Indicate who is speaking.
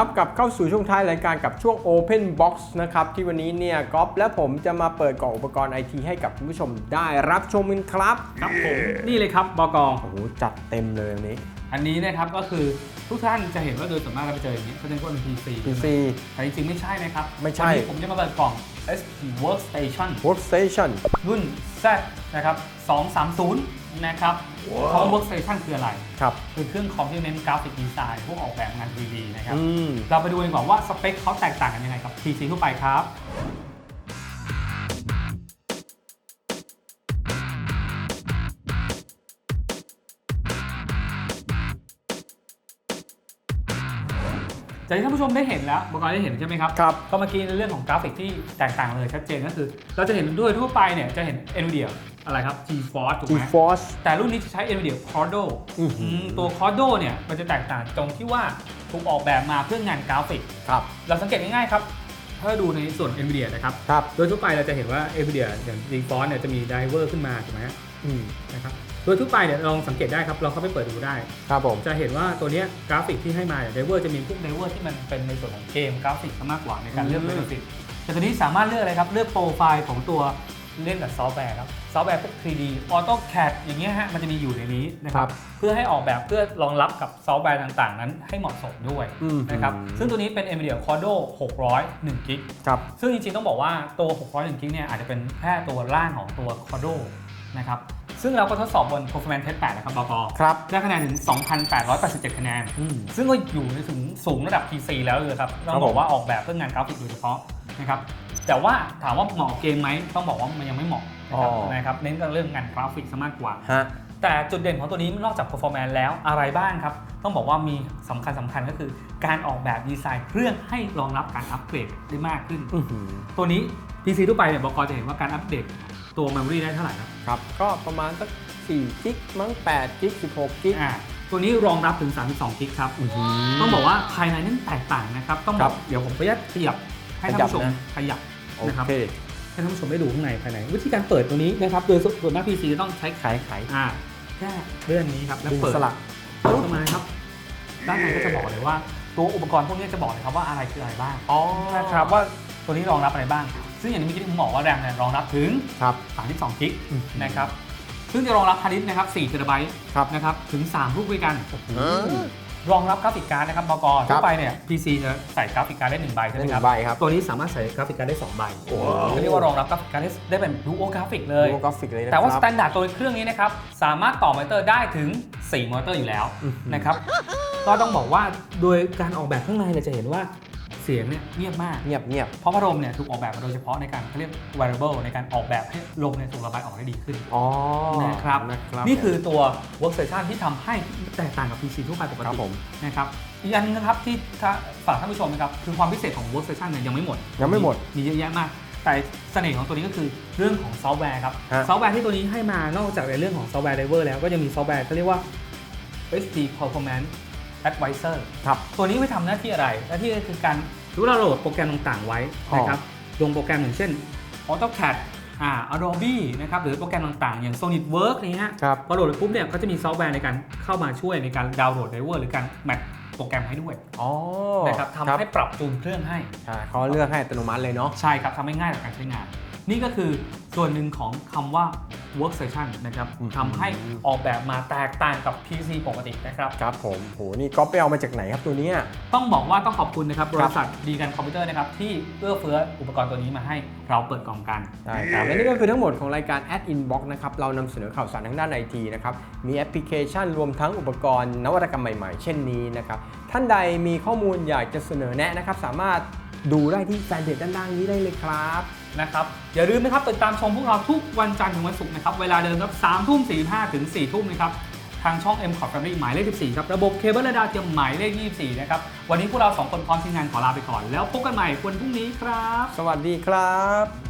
Speaker 1: ครับกลับเข้าสู่ช่วงท้ายรายการกับช่วง Open Box นะครับที่วันนี้เนี่ยก๊อฟและผมจะมาเปิดกล่องอุปกรณ์ไอทีให้กับคุณผู้ชมได้รับชมกันครับ
Speaker 2: ครับผมนี่เลยครับบก
Speaker 1: โอ้โหจัดเต็มเลยวันนี้
Speaker 2: อันนี้นะครับก็คือทุกท่านจะเห็นว่าโดยส่วนมากเราไปเจออย่างนี้เขาเรียกว่าเป็น PC
Speaker 1: PC
Speaker 2: แต่จริงๆไม่ใช่นะครับ
Speaker 1: ไม่ใช่
Speaker 2: วันนี้ผมจะมาเปิดกล่อง SP Workstation
Speaker 1: Workstation
Speaker 2: รุ่น Z นะครับ230 นะครับ คำว่า Workstation คืออะไร
Speaker 1: ครับ
Speaker 2: คือเครื่องคอมที่เน้นกราฟิกดีไซน์พวกออกแบบงาน 3D นะครับ
Speaker 1: อืม
Speaker 2: เราไปดูกันก่อนว่าสเปคเขาแตกต่างกันยังไงกับ PC ทั่วไปครับ จากที่ท่านผู้ชมได้เห็นแล้วบอกรได้เห็นใช่ไหมครับ
Speaker 1: ครับ
Speaker 2: ก็เมื่อกี้ในเรื่องของกราฟิกที่แตกต่างเลยชัดเจนก็คือ เราจะเห็นด้วยทั่วไปเนี่ยจะเห็น NVIDIA อะไรครับ GeForce ถูกไหม
Speaker 1: GeForce
Speaker 2: แต่รุ่นนี้จะใช้ NVIDIA Cordo
Speaker 1: อื้อหืออื
Speaker 2: มตัว Cordo เนี่ยมันจะแตกต่างตรงที่ว่าถูกออกแบบมาเพื่องานกราฟิก
Speaker 1: ครับ
Speaker 2: เราสังเกตง่ายๆครับ ถ้าดูในส่วน NVIDIA นะครับ
Speaker 1: ครับ
Speaker 2: โดยทั่วไปเราจะเห็นว่า NVIDIA อย่าง GeForce เนี่ยจะมีไดเวอร์ขึ้นมาถูกไหมฮะ
Speaker 1: อืม
Speaker 2: นะครับโดยทั่วไปเนี่ยลองสังเกตได้ครับเราเข้าไปเปิดดูได้
Speaker 1: ครับผม
Speaker 2: จะเห็นว่าตัวเนี้ยกราฟิกที่ให้มาเนี่ยไดเวอร์จะมีพวกไดเวอร์ที่มันเป็นในส่วนของเกมกราฟิกซะมากกว่าในการเลือก
Speaker 1: อืม
Speaker 2: เป็นสิแต่ตัวนี้สามารถเลือกอะไรครับเลือกโปรไฟล์ของตัวเล่นกับซอฟต์แวร์ครับซอฟต์แวร์พวก 3D AutoCAD อย่างเงี้ยฮะมันจะมีอยู่ในนี้นะค
Speaker 1: ครั
Speaker 2: รับ
Speaker 1: บ
Speaker 2: เพื่อให้ออกแบบเพื่อรองรับกับซอฟต์แวร์ต่างๆ นั้นให้เหมาะสมด้วย
Speaker 1: อืม
Speaker 2: นะครับซึ่งตัวนี้เป็น NVIDIA Cordo 600 1 g b
Speaker 1: ครับ
Speaker 2: ซึ่งจริงๆ ต้องบอกว่าตัว 601 g b เนี่ยอาจจะเป็นแค่ตัวล่างของตัว Cordo นะครับ ซึ่งเราก็ทดสอบบน Performance Test 8 นะครับบก
Speaker 1: ครับ
Speaker 2: ได้คะแนนถึง 2,887 คะแนน
Speaker 1: อืม
Speaker 2: ซึ่งก็อยู่ในถึงสูงระดับ PC แล้วเลยครับต้อ
Speaker 1: ครั
Speaker 2: ง
Speaker 1: บ
Speaker 2: บอกว่าออกแบบเพื่องานกราฟิกโดยเฉพาะนะครับแต่ว่าถามว่าเหมาะกับเกมไหมต้องบอกว่ามันยังไม่เหมาะนะครับ
Speaker 1: อ๋อ
Speaker 2: นะครับเน้นกับเรื่องงานกราฟิกซะมากกว่า
Speaker 1: ฮะ
Speaker 2: แต่จุดเด่นของตัวนี้นอกจาก performance แล้วอะไรบ้างครับ ต้องบอกว่ามีสำคัญสำคัญก็คือ การออกแบบดีไซน์เครื่องให้รองรับการอัปเกรดได้มากขึ้น
Speaker 1: อื้อหือ
Speaker 2: ตัวนี้ PC ทั่วไปเนี่ยบอกจะเห็นว่าการอัปเดต ตัว memory ได้เท่าไหร่ครับ
Speaker 1: ครับ ก็ประมาณสัก4กิกมั้ง8กิก16กิก
Speaker 2: อ่าตัวนี้รองรับถึง 32กิกครับ
Speaker 1: อื้อหื
Speaker 2: ต้องบอกว่าภายในนั้นแตกต่างนะครับ ต้องบ
Speaker 1: ครั
Speaker 2: อก
Speaker 1: บ
Speaker 2: เดี๋ยวผมขออนุญาตขยับให้ท่านผู้ชม
Speaker 1: ขยับนะ
Speaker 2: ขยับ
Speaker 1: โอ
Speaker 2: นะครับ
Speaker 1: เค
Speaker 2: ให้ท่านผู้ชมได้ดูข้างในภายใน วิธีการเปิดตัวนี้นะครับ โดยส่วนมาก PC จะต้องใช้
Speaker 1: ขายขาย
Speaker 2: อ่าแค่เลื่อนนี้ครับแล้ว
Speaker 1: ดึง
Speaker 2: เปิด
Speaker 1: สลัก
Speaker 2: ปึ๊บเข้ามาครับ ด้านในก็จะบอกเลยว่า ตัวอุปกรณ์พวกนี้จะบอกเลยครับว่าอะไรคืออะไรบ้าง
Speaker 1: อ๋อ
Speaker 2: นะครับว่าตัวนี้รองรับอะไรบ้าง ซึ่งอย่างที่เมื่อกี้ที่ผมบอกว่าแรมเนี่ยรองรับถึง
Speaker 1: ครับ
Speaker 2: 32 กิก
Speaker 1: อืม
Speaker 2: นะครับ ซึ่งจะรองรับฮาร์ดดิสก์นะครับ4เทราไบต์
Speaker 1: ครับ
Speaker 2: นะครับ ถึง3รูปด้วยกัน รองรับกราฟิกการ์ดนะครับบก
Speaker 1: ครั
Speaker 2: ทั่
Speaker 1: บ
Speaker 2: วไปเนี่ย PC จะใส่กราฟิกการ์ดได้1ใบใช่ไห
Speaker 1: ได้
Speaker 2: ม
Speaker 1: ห
Speaker 2: ค
Speaker 1: นึ่
Speaker 2: รับ
Speaker 1: งใบครับ
Speaker 2: ตัวนี้สามารถใส่กราฟิกการ์ดได้ 2 ใบ
Speaker 1: ว้าว
Speaker 2: เขาเรียกว่ารองรับกราฟิกการ์ดได้เป็นดูโอกราฟิกเลย
Speaker 1: ดูกราฟิกเลยนะ
Speaker 2: แต่ว่า
Speaker 1: ค
Speaker 2: ส
Speaker 1: รับ
Speaker 2: แตนดาร์ดตัวเครื่องนี้นะครับสามารถต่อมอนิเตอร์ได้ถึง 4 มอนิเตอร์อยู่แล้ว
Speaker 1: อื้อหือ
Speaker 2: นะครับ ก็ต้องบอกว่าโดยการออกแบบข้างในเนี่ยจะเห็นว่าเสียงเนี่ยเงียบมาก
Speaker 1: เงียบเงียบ
Speaker 2: เพราะพัดลมเนี่ยถูกออกแบบมาโดยเฉพาะในการเขาเรียก variable ในการออกแบบให้ลมเนี่ยถูกระบายออกได้ดีขึ้น
Speaker 1: อ๋อ
Speaker 2: นะครับ
Speaker 1: นะครับ
Speaker 2: นี่คือตัว workstation ที่ทำให้แตกต่างกับ PC ทั่วไปปก
Speaker 1: ครับ
Speaker 2: ติ
Speaker 1: ผม
Speaker 2: นะครับอีกอันนึงนะครับที่ถ้าฝากท่านผู้ชมนะครับคือความพิเศษของ workstation เนี่ยยังไม่หมด
Speaker 1: ยังไม่หมด
Speaker 2: มีเยอะแยะมากแต่เสน่ห์ของตัวนี้ก็คือเรื่องของซอฟต์แวร์ครับ
Speaker 1: ฮะ
Speaker 2: ซอฟต์แวร์ที่ตัวนี้ให้มานอกจากในเรื่องของซอฟต์แวร์ไดเวอร์แล้วก็ยังมีซอฟต์แวร์ที่เรียกว่า HD Performance Advisor
Speaker 1: ครับ
Speaker 2: ตัวนี้ไว้ทำหน้าที่อะไร หน้าที่ก็คือการ รู้เราโหลดโปรแกรมต่างๆไว้นะครับลงโปรแกรมอย่างเช่น AutoCAD อ่า Adobe นะครับหรือโปรแกรมต่างๆ อย่าง SolidWorks นี่ฮะ
Speaker 1: ครับ
Speaker 2: พอโหลดไปปุ๊บเนี่ยก็จะมีซอฟต์แวร์ในการเข้ามาช่วยในการดาวน์โหลดไดเวอร์หรือการแมทโปรแกรมให้ด้วย
Speaker 1: อ๋อ
Speaker 2: นะครับทำให้ปรับจูนเครื่องให้
Speaker 1: ใช่เขาเลือกให้อัตโนมัติเลยเนาะ
Speaker 2: ใช่ครับทำให้ง่ายต่อการใช้งาน นี่ก็คือส่วนหนึ่งของคำว่า workstation นะครับ
Speaker 1: อืม
Speaker 2: ทำให้ออกแบบมาแตกต่างกับ PC ปกตินะครับ
Speaker 1: ครับผมโหนี่ก๊อปไปเอามาจากไหนครับตัวเนี้ย
Speaker 2: ต้องบอกว่าต้องขอบคุณนะครับบริษัทดีกันคอมพิวเตอร์นะครับที่เอื้อเฟื้ออุปกรณ์ตัวนี้มาให้เราเปิดกล่องกัน
Speaker 1: ใช่ครับและนี่ก็คือทั้งหมดของรายการ Ad Inbox นะครับเรานำเสนอข่าวสารทางด้านไอทีนะครับมีแอปพลิเคชันรวมทั้งอุปกรณ์นวัตกรรมใหม่ๆ เช่นนี้นะครับท่านใดมีข้อมูลอยากจะเสนอแนะนะครับสามารถ ดูได้ที่แฟนเพจด้านล่างนี้ได้เลยครับ
Speaker 2: นะครับอย่าลืมนะครับติดตามชมพวกเราทุกวันจันทร์ถึงวันศุกร์นะครับเวลาเดิมครับสามทุ่มสี่ห้าถึงสี่ทุ่มนะครับทางช่อง M c o t Family หมายเลข 14 ครับ ระบบเคเบิลและดาวเทียมหมายเลข 24 นะครับ วันนี้พวกเราสองคนพร้อมทีมงานขอลาไปก่อน แล้วพบกันใหม่วันพรุ่งนี้ครับ
Speaker 1: สวัสดีครับ